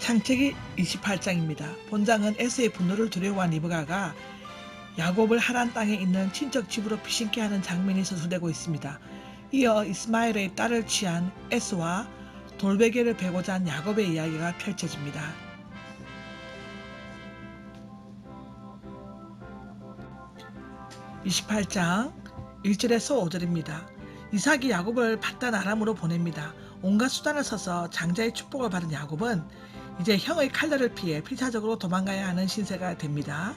창세기 28장입니다. 본장은 에스의 분노를 두려워한 리브가가 야곱을 하란 땅에 있는 친척 집으로 피신케 하는 장면이 서술되고 있습니다. 이어 이스마엘의 딸을 취한 에스와 돌베개를 베고자 한 야곱의 이야기가 펼쳐집니다. (28장) 1절에서 5절입니다. 이삭이 야곱을 바단 아람으로 보냅니다. 온갖 수단을 써서 장자의 축복을 받은 야곱은 이제 형의 칼날을 피해 필사적으로 도망가야 하는 신세가 됩니다.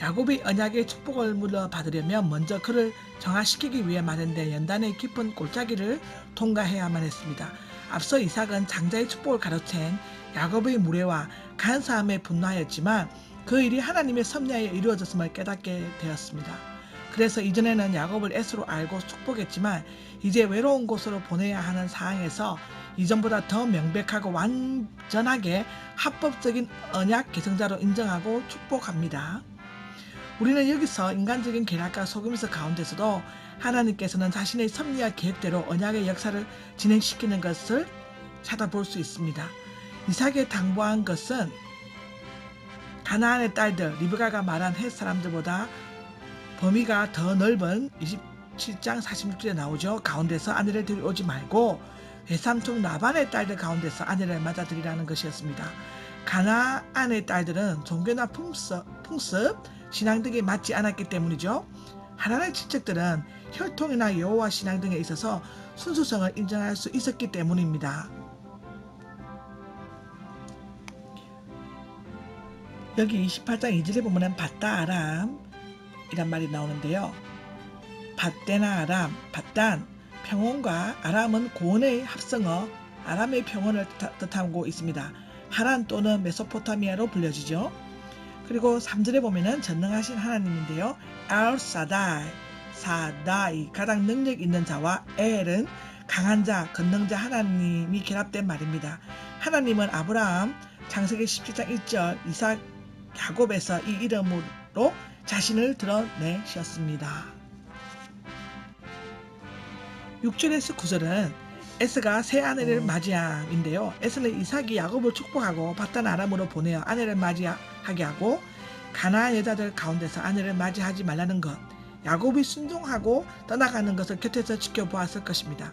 야곱이 언약의 축복을 물려받으려면 먼저 그를 정화시키기 위해 마련된 연단의 깊은 골짜기를 통과해야만 했습니다. 앞서 이삭은 장자의 축복을 가로챈 야곱의 무례와 간사함에 분노하였지만 그 일이 하나님의 섭리하에 이루어졌음을 깨닫게 되었습니다. 그래서 이전에는 야곱을 애스로 알고 축복했지만 이제 외로운 곳으로 보내야 하는 상황에서 이전보다 더 명백하고 완전하게 합법적인 언약 계승자로 인정하고 축복합니다. 우리는 여기서 인간적인 계략과 속임수 가운데서도 하나님께서는 자신의 섭리와 계획대로 언약의 역사를 진행시키는 것을 찾아볼 수 있습니다. 이삭에 당부한 것은 가나안의 딸들 리브가가 말한 햇 사람들보다 범위가 더 넓은 27장 46절에 나오죠. 가운데서 아내를 들여오지 말고 외삼촌 라반의 딸들 가운데서 아내를 맞아들이라는 것이었습니다. 가나안의 딸들은 종교나 풍습, 풍습 신앙 등에 맞지 않았기 때문이죠. 하나님의 친척들은 혈통이나 여호와 신앙 등에 있어서 순수성을 인정할 수 있었기 때문입니다. 여기 28장 2절에 보면 바다 아람 이란 말이 나오는데요. 밧데나 아람, 밧단, 평온과 아람은 고원의 합성어 아람의 평온을 뜻하고 있습니다. 하란 또는 메소포타미아로 불려지죠. 그리고 3절에 보면은 전능하신 하나님인데요. 알 사다이, 사다이 가장 능력 있는 자와 엘은 강한 자, 건능자 하나님이 결합된 말입니다. 하나님은 아브라함 창세기 17장 1절 이삭 야곱에서 이 이름으로 자신을 드러내셨습니다. 6절에서 9절은 에스가 새 아내를 맞이함인데요. 에스는 이삭이 야곱을 축복하고 바단 아람으로 보내어 아내를 맞이하게 하고 가나안 여자들 가운데서 아내를 맞이하지 말라는 것, 야곱이 순종하고 떠나가는 것을 곁에서 지켜보았을 것입니다.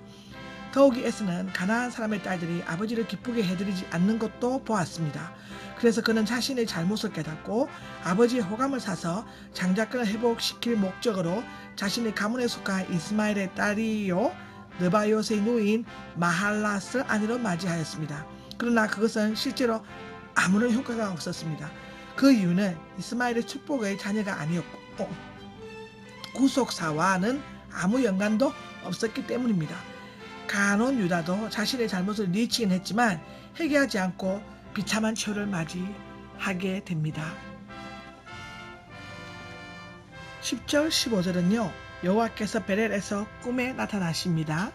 더욱이 에스는 가나안 사람의 딸들이 아버지를 기쁘게 해드리지 않는 것도 보았습니다. 그래서 그는 자신의 잘못을 깨닫고 아버지의 호감을 사서 장자권을 회복시킬 목적으로 자신의 가문에 속한 이스마엘의 딸이요 느바요스의 누인 마할랏을 아내로 맞이하였습니다. 그러나 그것은 실제로 아무런 효과가 없었습니다. 그 이유는 이스마엘의 축복의 자녀가 아니었고 구속사와는 아무 연관도 없었기 때문입니다. 가논 유다도 자신의 잘못을 뉘치긴 했지만 회개하지 않고 비참한 초를 맞이하게 됩니다. 10절 15절은요. 여호와께서 베렐에서 꿈에 나타나십니다.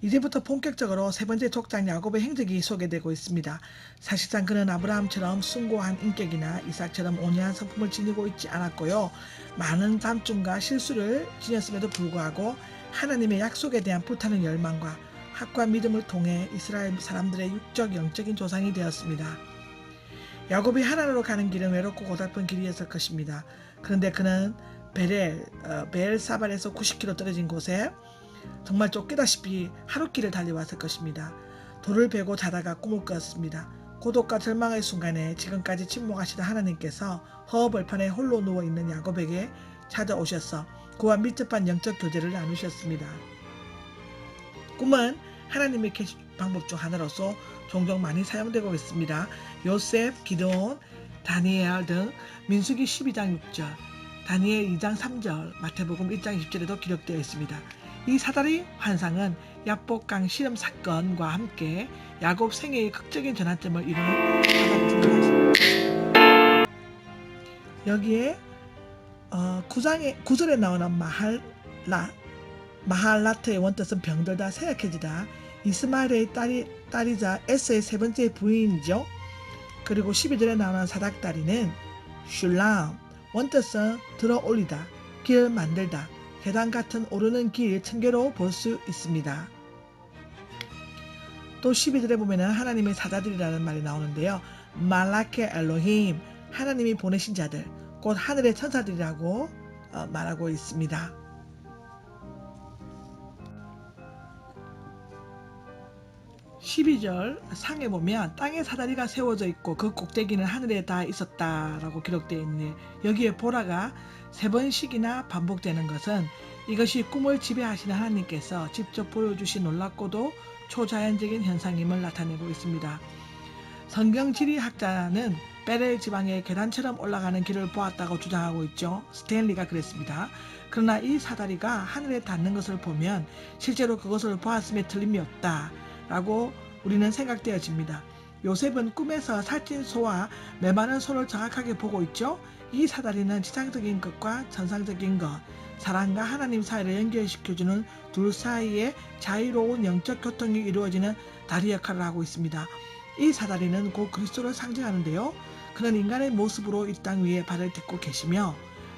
이제부터 본격적으로 세 번째 족장 야곱의 행적이 소개되고 있습니다. 사실상 그는 아브라함처럼 숭고한 인격이나 이삭처럼 온유한 성품을 지니고 있지 않았고요. 많은 잠중과 실수를 지녔음에도 불구하고 하나님의 약속에 대한 불타는 열망과 학과 믿음을 통해 이스라엘 사람들의 육적 영적인 조상이 되었습니다. 야곱이 하나님으로 가는 길은 외롭고 고달픈 길이었을 것입니다. 그런데 그는 베렐, 어, 베엘사발에서 90km 떨어진 곳에 정말 쫓기다시피 하루 길을 달려왔을 것입니다. 돌을 베고 자다가 꿈을 꿨습니다. 고독과 절망의 순간에 지금까지 침묵하시던 하나님께서 허허벌판에 홀로 누워 있는 야곱에게 찾아오셔서 그와 밀접한 영적 교제를 나누셨습니다. 꿈은 하나님의 계시 방법 중 하나로서 종종 많이 사용되고 있습니다. 요셉, 기드온, 다니엘 등 민수기 12장 6절, 다니엘 2장 3절, 마태복음 1장 20절에도 기록되어 있습니다. 이 사다리 환상은 야복강 실험 사건과 함께 야곱 생애의 극적인 전환점을 이루는 사건입니다. 여기에 어, 9장에 9절에 나오는 마할라 마할라트의 원뜻은 병들다 세약해지다 이스마엘의 딸이, 딸이자 에스의 세 번째 부인이죠. 그리고 12절에 나오는 사닥다리는 슐람 원뜻은 들어 올리다 길 만들다 계단 같은 오르는 길 청계로 볼 수 있습니다. 또 12절에 보면은 하나님의 사자들이라는 말이 나오는데요. 말라케 엘로힘 하나님이 보내신 자들 곧 하늘의 천사들이라고 어, 말하고 있습니다. 12절 상에 보면 땅에 사다리가 세워져 있고 그 꼭대기는 하늘에 다 있었다라고 기록되어 있네. 여기에 보라가 세 번씩이나 반복되는 것은 이것이 꿈을 지배하시는 하나님께서 직접 보여주신 놀랍고도 초자연적인 현상임을 나타내고 있습니다. 성경 지리학자는 베레 지방의 계단처럼 올라가는 길을 보았다고 주장하고 있죠. 스탠리가 그랬습니다. 그러나 이 사다리가 하늘에 닿는 것을 보면 실제로 그것을 보았음에 틀림이 없다. 라고 우리는 생각되어집니다. 요셉은 꿈에서 살찐 소와 메마른 소를 정확하게 보고 있죠. 이 사다리는 지상적인 것과 전상적인 것, 사랑과 하나님 사이를 연결시켜주는 둘 사이에 자유로운 영적 교통이 이루어지는 다리 역할을 하고 있습니다. 이 사다리는 곧 그리스도를 상징하는데요. 그는 인간의 모습으로 이 땅 위에 발을 딛고 계시며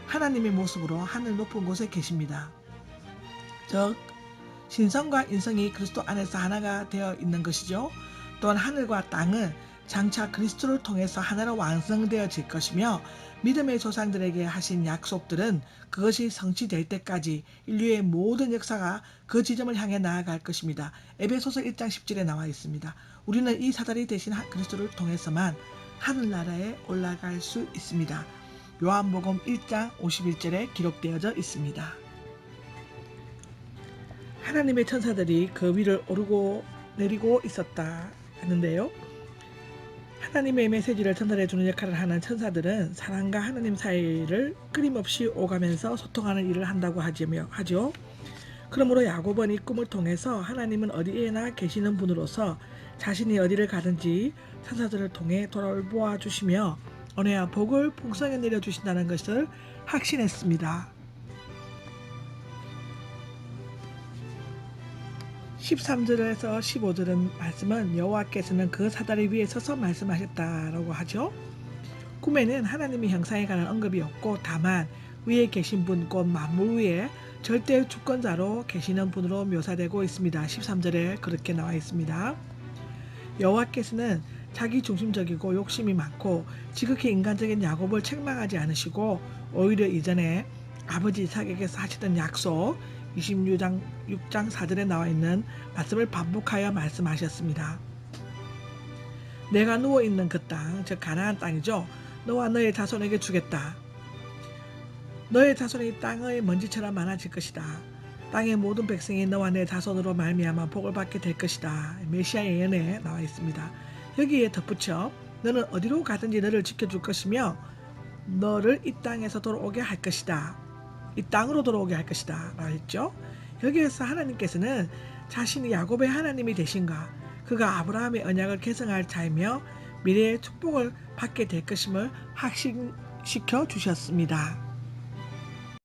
하나님의 모습으로 하늘 높은 곳에 계십니다. 즉 신성과 인성이 그리스도 안에서 하나가 되어 있는 것이죠. 또한 하늘과 땅은 장차 그리스도를 통해서 하나로 완성되어질 것이며 믿음의 조상들에게 하신 약속들은 그것이 성취될 때까지 인류의 모든 역사가 그 지점을 향해 나아갈 것입니다. 에베소서 1장 10절에 나와 있습니다. 우리는 이 사다리 대신 그리스도를 통해서만 하늘나라에 올라갈 수 있습니다. 요한복음 1장 51절에 기록되어져 있습니다. 하나님의 천사들이 그 위를 오르고 내리고 있었다 하는데요. 하나님의 메시지를 전달해 주는 역할을 하는 천사들은 사랑과 하나님 사이를 끊임없이 오가면서 소통하는 일을 한다고 하지며 하죠. 그러므로 야곱은 이 꿈을 통해서 하나님은 어디에나 계시는 분으로서 자신이 어디를 가든지 천사들을 통해 돌아보아 주시며 은혜와 복을 풍성히 내려 주신다는 것을 확신했습니다. 13절에서 15절은 말씀은 여호와께서는 그 사다리 위에 서서 말씀하셨다라고 하죠. 꿈에는 하나님의 형상에 관한 언급이 없고 다만 위에 계신 분 곧 만물 위에 절대 주권자로 계시는 분으로 묘사되고 있습니다. 13절에 그렇게 나와 있습니다. 여호와께서는 자기 중심적이고 욕심이 많고 지극히 인간적인 야곱을 책망하지 않으시고 오히려 이전에 아버지 이삭에게서 하시던 약속 26장 6장 4절에 나와 있는 말씀을 반복하여 말씀하셨습니다. 내가 누워 있는 그 땅, 즉 가나안 땅이죠. 너와 너의 자손에게 주겠다. 너의 자손이 땅의 먼지처럼 많아질 것이다. 땅의 모든 백성이 너와 내 자손으로 말미암아 복을 받게 될 것이다. 메시아 예언에 나와 있습니다. 여기에 덧붙여 너는 어디로 가든지 너를 지켜줄 것이며 너를 이 땅에서 돌아오게 할 것이다. 이 땅으로 돌아오게 할 것이다. 말했죠. 여기에서 하나님께서는 자신이 야곱의 하나님이 되신가 그가 아브라함의 언약을 계승할 자이며 미래의 축복을 받게 될 것임을 확신시켜 주셨습니다.